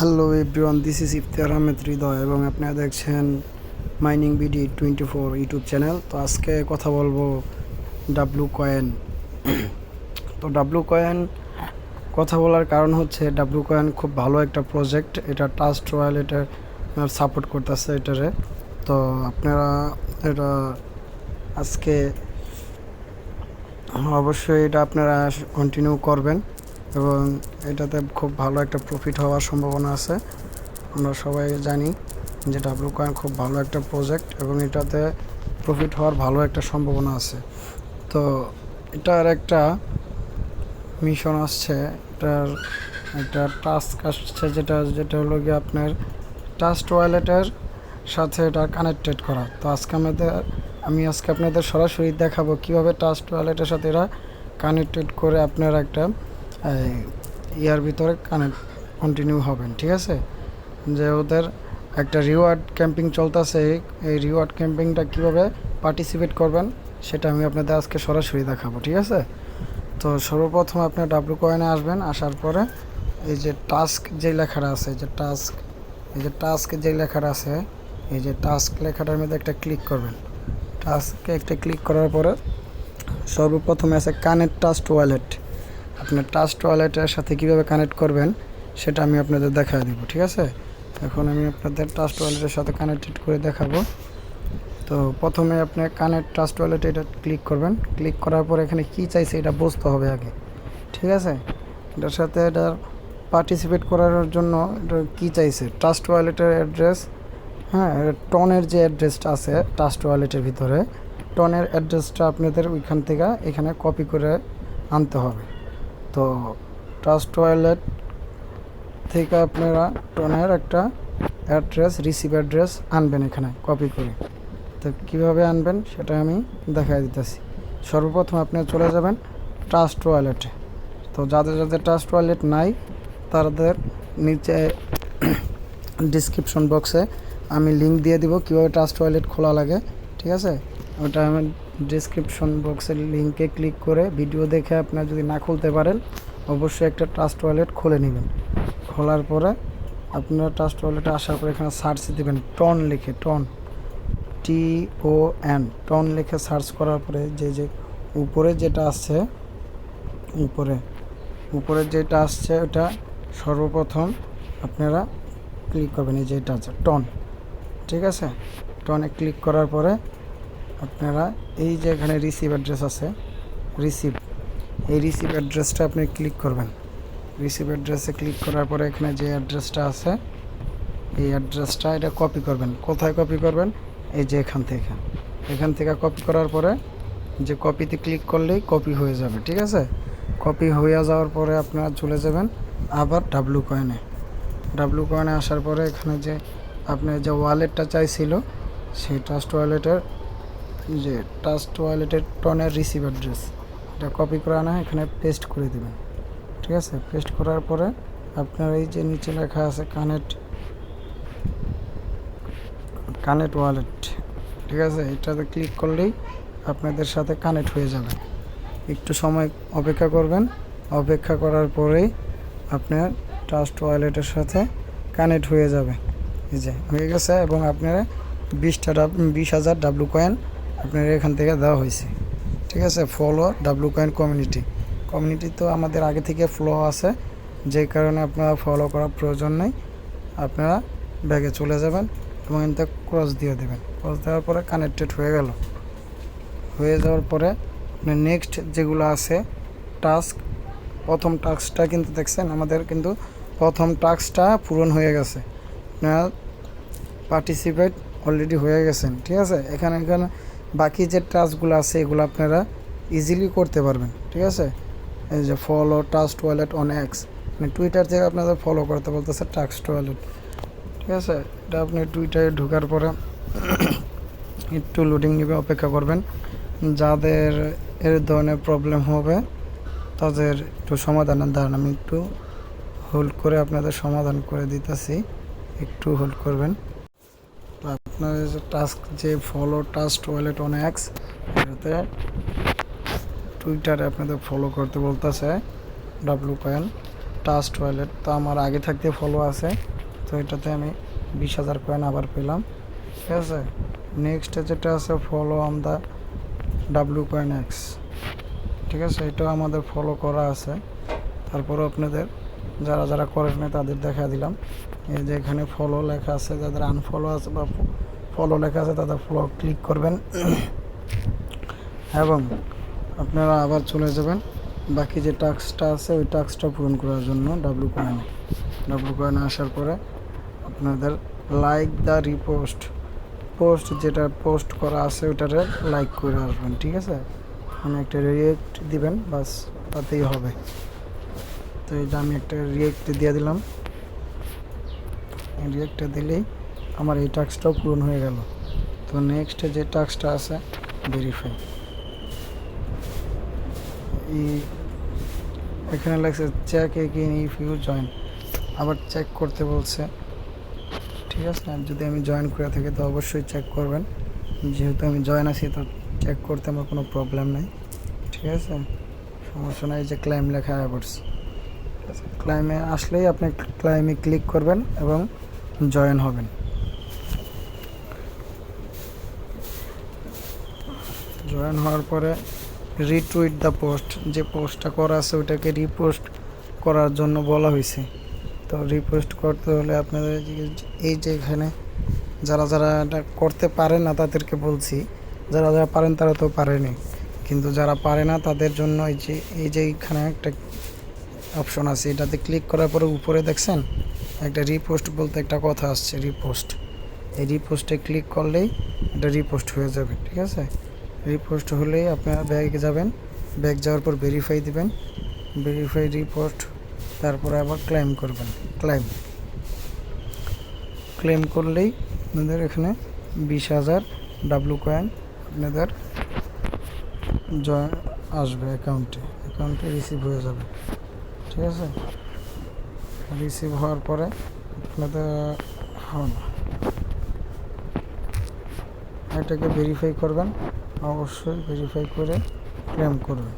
Hello everyone this is Iftiyar Ahmed Hridoy এবং আপনারা দেখছেন mining BD twenty four YouTube channel তো আজকে কথা বলব ডাব্লু কয়েন তো ডাব্লু কয়েন কথা বলার কারণ হচ্ছে ডাব্লু কয়েন খুব ভালো একটা প্রজেক্ট এটা রয়্যাল এটা সাপোর্ট করতেছে এটারে। তো আপনারা এটা আজকে অবশ্যই এটা আপনারা কন্টিনিউ করবেন। এবং এটাতে খুব ভালো একটা প্রফিট হওয়ার সম্ভাবনা আছে। আমরা সবাই জানি যে ডাব্লু কয়েন খুব ভালো একটা প্রজেক্ট এবং এটাতে প্রফিট হওয়ার ভালো একটা সম্ভাবনা আছে। তো এটার একটা মিশন আসছে, এটার একটা টাস্ক আসছে যেটা যেটা হলো গিয়ে আপনার টাস্ট ওয়ালেটের সাথে এটা কানেক্টেড করা। তো আজকে আমাদের, আমি আজকে আপনাদের সরাসরি দেখাবো কীভাবে টাস্ট ওয়ালেটের সাথে এরা কানেক্টেড করে আপনার একটা ইয়ার ভিতরে কানেক্ট কন্টিনিউ হবেন, ঠিক আছে? যে ওদের একটা রিওয়ার্ড ক্যাম্পিং চলতেছে, এই রিওয়ার্ড ক্যাম্পিংটা কীভাবে পার্টিসিপেট করবেন, সেটা আমি আপনাদের আজকে সরাসরি দেখাবো, ঠিক আছে? তো সর্বপ্রথম আপনার ডাব্লু কয়েনে আসবেন, আসার পরে এই যে টাস্ক যে লেখাটা আছে, যে টাস্ক এই যে টাস্ক যে লেখাটা আছে, এই যে টাস্ক লেখাটার মধ্যে একটা ক্লিক করবেন। টাস্কে একটা ক্লিক করার পরে সর্বপ্রথমে আছে কানেক্ট টাস্ট ওয়ালেট আপনার টাস্ট ওয়ালেটের সাথে কীভাবে কানেক্ট করবেন, সেটা আমি আপনাদের দেখা দিব, ঠিক আছে? এখন আমি আপনাদের টাস্ট ওয়ালেটের সাথে কানেক্টেড করে দেখাবো। তো প্রথমে আপনি কানেক্ট ট্রাস্ট ওয়ালেটে এটা ক্লিক করবেন। ক্লিক করার পর এখানে কি চাইছে এটা বুঝতে হবে আগে, ঠিক আছে? এটার সাথে এটা পার্টিসিপেট করার জন্য এটা কী চাইছে? ট্রাস্ট ওয়ালেটের অ্যাড্রেস হ্যাঁ টনের যে অ্যাড্রেসটা আছে ট্রাস্ট ওয়ালেটের ভিতরে টনের অ্যাড্রেসটা আপনাদের ওইখান থেকে এখানে কপি করে আনতে হবে। তো ট্রাস্ট ওয়ালেট থেকে আপনারা টনের একটা অ্যাড্রেস রিসিভ অ্যাড্রেস আনবেন এখানে কপি করে। তো কীভাবে আনবেন সেটা আমি দেখাই দিতেছি। সর্বপ্রথম আপনি চলে যাবেন ট্রাস্ট ওয়ালেটে তো যাদের যাদের ট্রাস্ট ওয়ালেট নাই, তাদের নিচে ডিসক্রিপশন বক্সে আমি লিঙ্ক দিয়ে দিব কীভাবে ট্রাস্ট ওয়ালেট খোলা লাগে, ঠিক আছে? ওটা আমি ডিসক্রিপশন বক্সের লিঙ্কে ক্লিক করে ভিডিও দেখে আপনার যদি না খুলতে পারেন, অবশ্যই একটা ট্রাস্ট ওয়ালেট খুলে নেবেন। খোলার পরে আপনারা ট্রাস্ট ওয়ালেটে আসার পরে এখানে সার্চ দিবেন টন লিখে TON T O N TON লিখে সার্চ করার পরে যে যে উপরে যেটা আসছে, উপরে উপরে যেটা আসছে ওটা সর্বপ্রথম আপনারা ক্লিক করবেন, এই যেটা আছে টন ঠিক আছে? টনে ক্লিক করার পরে আপনারা এই যে এখানে রিসিভ অ্যাড্রেস আছে রিসিভ এই রিসিভ অ্যাড্রেসটা আপনি ক্লিক করবেন। রিসিভ অ্যাড্রেসে ক্লিক করার পরে এখানে যে অ্যাড্রেসটা আছে, এই অ্যাড্রেসটা এটা কপি করবেন। কোথায় কপি করবেন? এই যে এখান থেকে। এখান থেকে কপি করার পরে যে কপিতে ক্লিক করলেই কপি হয়ে যাবে, ঠিক আছে? কপি হয়ে যাওয়ার পরে আপনারা চলে যাবেন আবার ডাব্লু কয়েনে ডাব্লু কয়েনে আসার পরে এখানে যে আপনার যে ওয়ালেটটা চাইছিল, সেই ট্রাস্ট ওয়ালেটের যে ট্রাস্ট ওয়ালেটের টনের রিসিভ অ্যাড্রেস এটা কপি করে আনা এখানে পেস্ট করে দেবেন। ঠিক আছে? পেস্ট করার পরে আপনার এই যে নিচে লেখা আছে কানেক্ট কানেক্ট ওয়ালেট ঠিক আছে? এটাতে ক্লিক করলেই আপনাদের সাথে কানেক্ট হয়ে যাবে। একটু সময় অপেক্ষা করবেন। অপেক্ষা করার পরেই আপনার ট্রাস্ট ওয়ালেটের সাথে কানেক্ট হয়ে যাবে। এই যে হয়ে গেছে এবং আপনারা বিশটা ডাব বিশ হাজার ডাব্লু কয়েন আপনার এখান থেকে দেওয়া হয়েছে। ঠিক আছে? Follow W coin community community তো আমাদের আগে থেকে ফ্লো আছে। যে কারণে আপনারা ফলো করার প্রয়োজন নেই। আপনারা ব্যাগে চলে যাবেন এবং এতে ক্রস দিয়ে দেবেন। ক্রস দেওয়ার পরে কানেক্টেড হয়ে গেল। হয়ে যাওয়ার পরে নেক্সট যেগুলো আছে টাস্ক প্রথম টাস্কটা কিন্তু দেখছেন, আমাদের কিন্তু প্রথম টাস্কটা পূরণ হয়ে গেছে। আপনারা পার্টিসিপেট অলরেডি হয়ে গেছেন। ঠিক আছে? এখানে এখানে বাকি যে টাস্কগুলো আছে, এগুলো আপনারা ইজিলি করতে পারবেন, ঠিক আছে? এই যে follow trust wallet on X মানে টুইটার থেকে আপনাদের ফলো করতে বলতেছে টাস্ট ওয়ালেট ঠিক আছে? এটা আপনি টুইটারে ঢোকার পরে একটু লোডিং নেবে, অপেক্ষা করবেন। যাদের এর ধরনের প্রবলেম হবে, তাদের একটু সমাধানের দাঁড়ান আমি একটু হোল্ড করে আপনাদের সমাধান করে দিতেছি। একটু হোল্ড করবেন। আপনার টাস্ক যে follow trust wallet on X এটাতে টুইটারে আপনাদের ফলো করতে বলতেছে ডাব্লু কয়েন টাস্ট ওয়ালেট তো আমার আগে থাকতে ফলো আছে, তো এটাতে আমি বিশ হাজার কয়েন আবার পেলাম। ঠিক আছে? নেক্সট যেটা আছে follow on the W coin X ঠিক আছে? এটাও আমাদের ফলো করা আছে। তারপরে আপনাদের যারা যারা করেন তাদের দেখা দিলাম। এই যে এখানে ফলো লেখা আছে, যাদের আনফলো আছে বা ফলো লেখা আছে তাদের ফলো ক্লিক করবেন। এবং আপনারা আবার চলে যাবেন। বাকি যে টাস্কটা আছে, ওই টাস্কটা পূরণ করার জন্য ডাব্লু কয়েনে ডাব্লু কয়েনে আসার পরে আপনাদের লাইক দ্য রিপোস্ট পোস্ট যেটা পোস্ট করা আছে ওটারে লাইক করে আসবেন, ঠিক আছে? মানে একটা রিয়েক্ট দিবেন, বাস তাতেই হবে। তো যে আমি একটা রিয়েক্ট দিয়ে দিলাম। রিয়েক্টটা দিলেই আমার এই টাস্কটাও পূরণ হয়ে গেল। তো নেক্সট যে টাস্কটা আছে ভেরিফাই এই এখানে লাগছে check again if you join আবার চেক করতে বলছে, ঠিক আছে আর যদি আমি জয়েন করে থাকি, তো অবশ্যই চেক করবেন। যেহেতু আমি জয়েন আছি, তো চেক করতে আমার কোনো প্রবলেম নেই। ঠিক আছে? সমস্যা নাই যে ক্লাইম লেখা অ্যাবার্স ক্লাইমে আসলেই আপনি ক্লাইমে ক্লিক করবেন এবং জয়েন হবেন। জয়েন হওয়ার পরে রিটুইট দ্য পোস্ট যে পোস্টটা করা আছে ওটাকে রিপোস্ট করার জন্য বলা হয়েছে। তো রিপোস্ট করতে হলে আপনাদের এই যে এখানে যারা যারা এটা করতে পারে না তাদেরকে বলছি, যারা যারা পারেন তারা তো পারেনি। কিন্তু যারা পারে না তাদের জন্য এই যে এই যে এখানে একটা অপশন আছে, এটাতে ক্লিক করার পরে উপরে দেখছেন, একটা রিপোস্ট বলতে একটা কথা আসছে রিপোস্ট এই রিপোস্টে ক্লিক করলেই এটা রিপোস্ট হয়ে যাবে, ঠিক আছে? রিপোস্ট হলেই আপনারা ব্যাগে যাবেন। ব্যাগ যাওয়ার পর ভেরিফাই দিবেন। ভেরিফাই রিপোস্ট তারপরে আবার ক্লেম করবেন। ক্লেম ক্লেম করলেই আপনাদের এখানে বিশ হাজার ডাব্লু কয়েন আপনাদের আসবে অ্যাকাউন্টে অ্যাকাউন্টে রিসিভ হয়ে যাবে। ঠিক আছে? রিসিভ হওয়ার পরে আপনাদের হবে এটাকে ভেরিফাই করবেন। অবশ্যই ভেরিফাই করে ক্লেম করবেন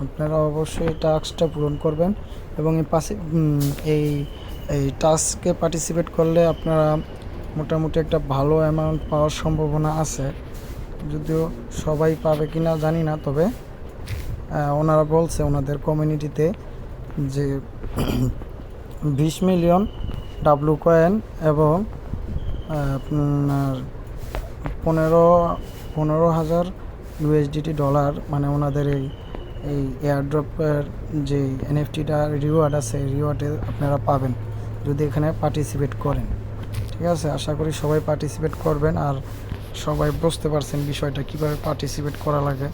আপনারা অবশ্যই টাস্কটা পূরণ করবেন এবং এই পাশে এই এই টাস্কে পার্টিসিপেট করলে আপনারা মোটামুটি একটা ভালো অ্যামাউন্ট পাওয়ার সম্ভাবনা আছে। যদিও সবাই পাবে কি না জানি না, তবে ওনারা বলছে ওনাদের কমিউনিটিতে যে বিশ মিলিয়ন ডাব্লু কয়েন এবং আপনার পনেরো পনেরো হাজার ইউএসডিটি ডলার মানে ওনাদের এই এই এয়ারড্রপের যে এনএফটিটা রিওয়ার্ড আছে রিওয়ার্ডে আপনারা পাবেন, যদি এখানে পার্টিসিপেট করেন। ঠিক আছে? আশা করি সবাই পার্টিসিপেট করবেন আর সবাই বুঝতে পারছেন বিষয়টা, কীভাবে পার্টিসিপেট করা লাগে।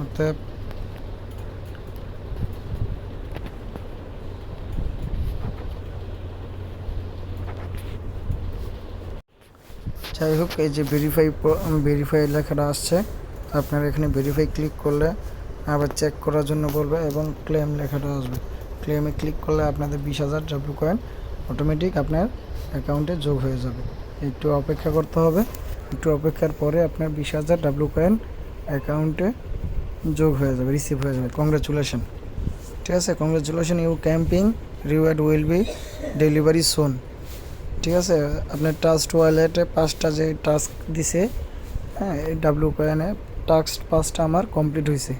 অতএব যাই হোক, এই যে ভেরিফাই ভেরিফাই লেখাটা আসছে। আপনার এখানে ভেরিফাই ক্লিক করলে আবার চেক করার জন্য বলবে এবং ক্লেম লেখাটা আসবে। ক্লেমে ক্লিক করলে আপনাদের বিশ হাজার ডাব্লু কয়েন অটোমেটিক আপনার অ্যাকাউন্টে যোগ হয়ে যাবে। একটু অপেক্ষা করতে হবে। একটু অপেক্ষার পরে আপনার বিশ হাজার ডাব্লু কয়েন অ্যাকাউন্টে যোগ হয়ে যাবে রিসিভ হয়ে যাবে। কংগ্রেচুলেশন ঠিক আছে? Congratulation you camping reward will be delivery soon ঠিক আছে, আপনার টাস্ট ওয়ালেটে পাঁচটা যে টাস্ক দিছে হ্যাঁ এই ডাব্লু কয়েনে টাস্ক পাঁচটা আমার কমপ্লিট হয়েছে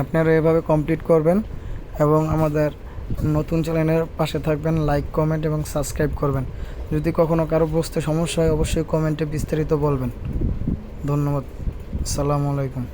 আপনারা এভাবে কমপ্লিট করবেন এবং আমাদের নতুন চ্যানেলের পাশে থাকবেন লাইক কমেন্ট এবং সাবস্ক্রাইব করবেন। যদি কখনো কারও বুঝতে সমস্যা হয়, অবশ্যই কমেন্টে বিস্তারিত বলবেন। ধন্যবাদ। আসসালামু আলাইকুম।